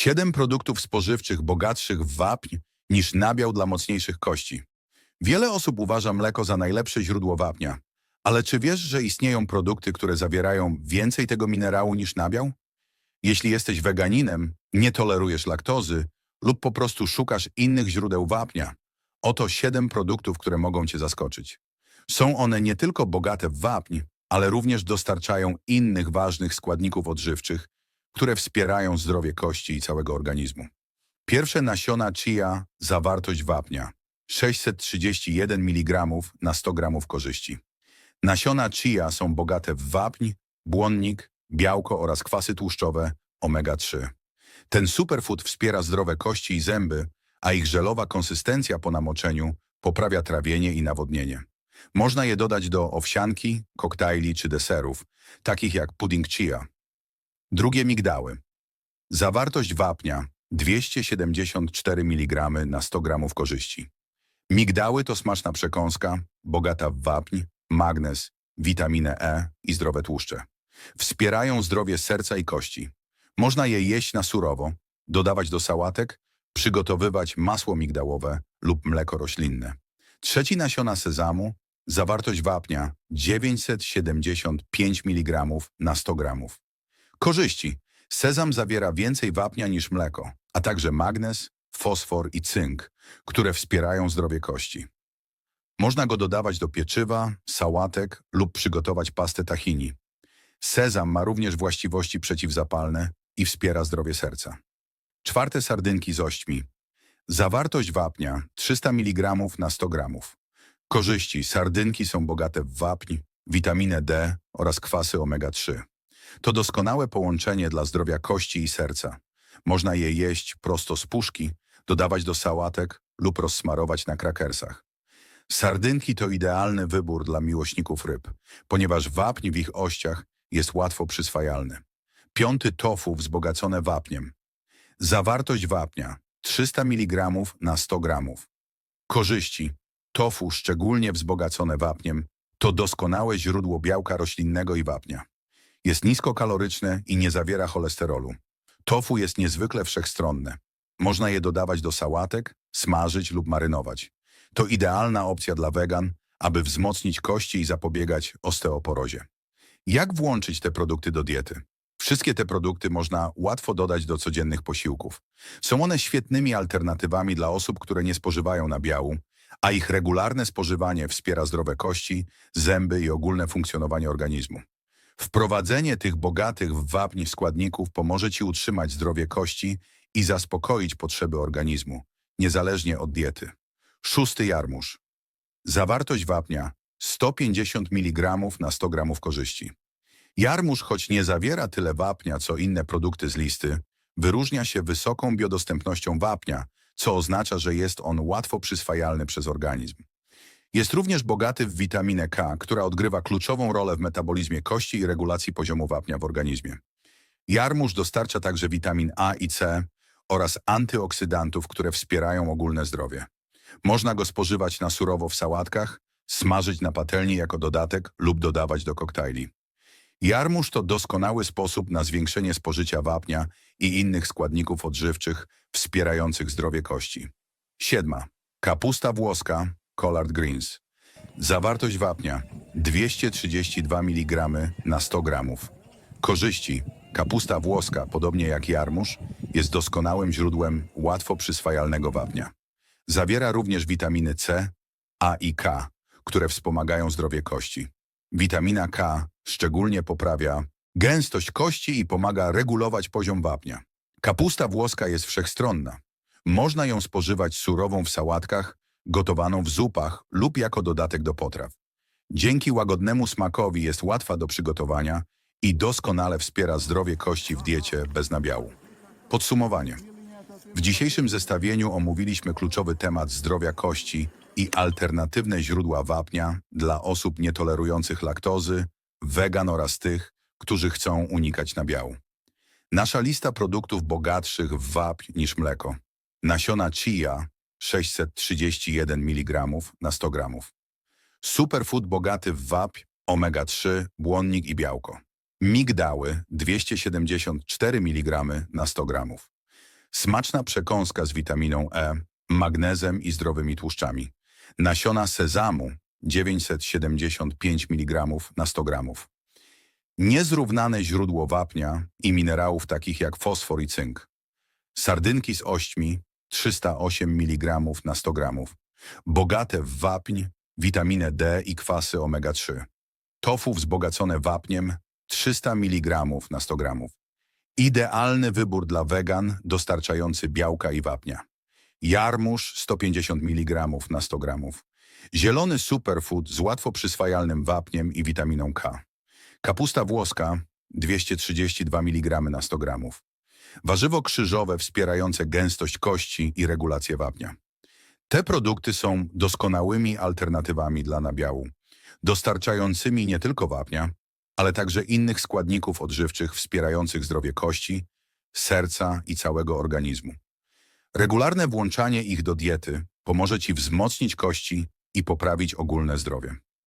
Siedem produktów spożywczych bogatszych w wapń niż nabiał dla mocniejszych kości. Wiele osób uważa mleko za najlepsze źródło wapnia. Ale czy wiesz, że istnieją produkty, które zawierają więcej tego minerału niż nabiał? Jeśli jesteś weganinem, nie tolerujesz laktozy lub po prostu szukasz innych źródeł wapnia, oto siedem produktów, które mogą Cię zaskoczyć. Są one nie tylko bogate w wapń, ale również dostarczają innych ważnych składników odżywczych, które wspierają zdrowie kości i całego organizmu. Pierwsze nasiona chia, zawartość wapnia 631 mg na 100 g korzyści. Nasiona chia są bogate w wapń, błonnik, białko oraz kwasy tłuszczowe omega-3. Ten superfood wspiera zdrowe kości i zęby, a ich żelowa konsystencja po namoczeniu poprawia trawienie i nawodnienie. Można je dodać do owsianki, koktajli czy deserów, takich jak pudding chia. Drugie migdały. Zawartość wapnia 274 mg na 100 g korzyści. Migdały to smaczna przekąska, bogata w wapń, magnez, witaminę E i zdrowe tłuszcze. Wspierają zdrowie serca i kości. Można je jeść na surowo, dodawać do sałatek, przygotowywać masło migdałowe lub mleko roślinne. Trzeci nasiona sezamu, zawartość wapnia 975 mg na 100 g. Korzyści. Sezam zawiera więcej wapnia niż mleko, a także magnez, fosfor i cynk, które wspierają zdrowie kości. Można go dodawać do pieczywa, sałatek lub przygotować pastę tahini. Sezam ma również właściwości przeciwzapalne i wspiera zdrowie serca. Czwarte sardynki z ośćmi. Zawartość wapnia 300 mg na 100 g. Korzyści. Sardynki są bogate w wapń, witaminę D oraz kwasy omega-3. To doskonałe połączenie dla zdrowia kości i serca. Można je jeść prosto z puszki, dodawać do sałatek lub rozsmarować na krakersach. Sardynki to idealny wybór dla miłośników ryb, ponieważ wapń w ich ościach jest łatwo przyswajalny. Piąty tofu wzbogacone wapniem. Zawartość wapnia 300 mg na 100 g. Korzyści. Tofu, szczególnie wzbogacone wapniem, to doskonałe źródło białka roślinnego i wapnia. Jest niskokaloryczne i nie zawiera cholesterolu. Tofu jest niezwykle wszechstronne. Można je dodawać do sałatek, smażyć lub marynować. To idealna opcja dla wegan, aby wzmocnić kości i zapobiegać osteoporozie. Jak włączyć te produkty do diety? Wszystkie te produkty można łatwo dodać do codziennych posiłków. Są one świetnymi alternatywami dla osób, które nie spożywają nabiału, a ich regularne spożywanie wspiera zdrowe kości, zęby i ogólne funkcjonowanie organizmu. Wprowadzenie tych bogatych w wapń składników pomoże Ci utrzymać zdrowie kości i zaspokoić potrzeby organizmu, niezależnie od diety. Szósty jarmuż. Zawartość wapnia 150 mg na 100 g korzyści. Jarmuż, choć nie zawiera tyle wapnia, co inne produkty z listy, wyróżnia się wysoką biodostępnością wapnia, co oznacza, że jest on łatwo przyswajalny przez organizm. Jest również bogaty w witaminę K, która odgrywa kluczową rolę w metabolizmie kości i regulacji poziomu wapnia w organizmie. Jarmuż dostarcza także witamin A i C oraz antyoksydantów, które wspierają ogólne zdrowie. Można go spożywać na surowo w sałatkach, smażyć na patelni jako dodatek lub dodawać do koktajli. Jarmuż to doskonały sposób na zwiększenie spożycia wapnia i innych składników odżywczych wspierających zdrowie kości. Siedma. Kapusta włoska, collard greens. Zawartość wapnia 232 mg na 100 g. Korzyści. Kapusta włoska, podobnie jak jarmuż, jest doskonałym źródłem łatwo przyswajalnego wapnia. Zawiera również witaminy C, A i K, które wspomagają zdrowie kości. Witamina K szczególnie poprawia gęstość kości i pomaga regulować poziom wapnia. Kapusta włoska jest wszechstronna. Można ją spożywać surową w sałatkach, gotowaną w zupach lub jako dodatek do potraw. Dzięki łagodnemu smakowi jest łatwa do przygotowania i doskonale wspiera zdrowie kości w diecie bez nabiału. Podsumowanie. W dzisiejszym zestawieniu omówiliśmy kluczowy temat zdrowia kości i alternatywne źródła wapnia dla osób nietolerujących laktozy, wegan oraz tych, którzy chcą unikać nabiału. Nasza lista produktów bogatszych w wapń niż mleko. Nasiona chia 631 mg na 100 g. Superfood bogaty w wapń, omega-3, błonnik i białko. Migdały 274 mg na 100 g. Smaczna przekąska z witaminą E, magnezem i zdrowymi tłuszczami. Nasiona sezamu 975 mg na 100 gramów. Niezrównane źródło wapnia i minerałów takich jak fosfor i cynk. Sardynki z ośćmi 308 mg na 100 gramów. Bogate w wapń, witaminę D i kwasy omega-3. Tofu wzbogacone wapniem 300 mg na 100 gramów. Idealny wybór dla wegan dostarczający białka i wapnia. Jarmuż 150 mg na 100 gramów. Zielony superfood z łatwo przyswajalnym wapniem i witaminą K. Kapusta włoska 232 mg na 100 gramów. Warzywo krzyżowe wspierające gęstość kości i regulację wapnia. Te produkty są doskonałymi alternatywami dla nabiału, dostarczającymi nie tylko wapnia, ale także innych składników odżywczych wspierających zdrowie kości, serca i całego organizmu. Regularne włączanie ich do diety pomoże Ci wzmocnić kości i poprawić ogólne zdrowie.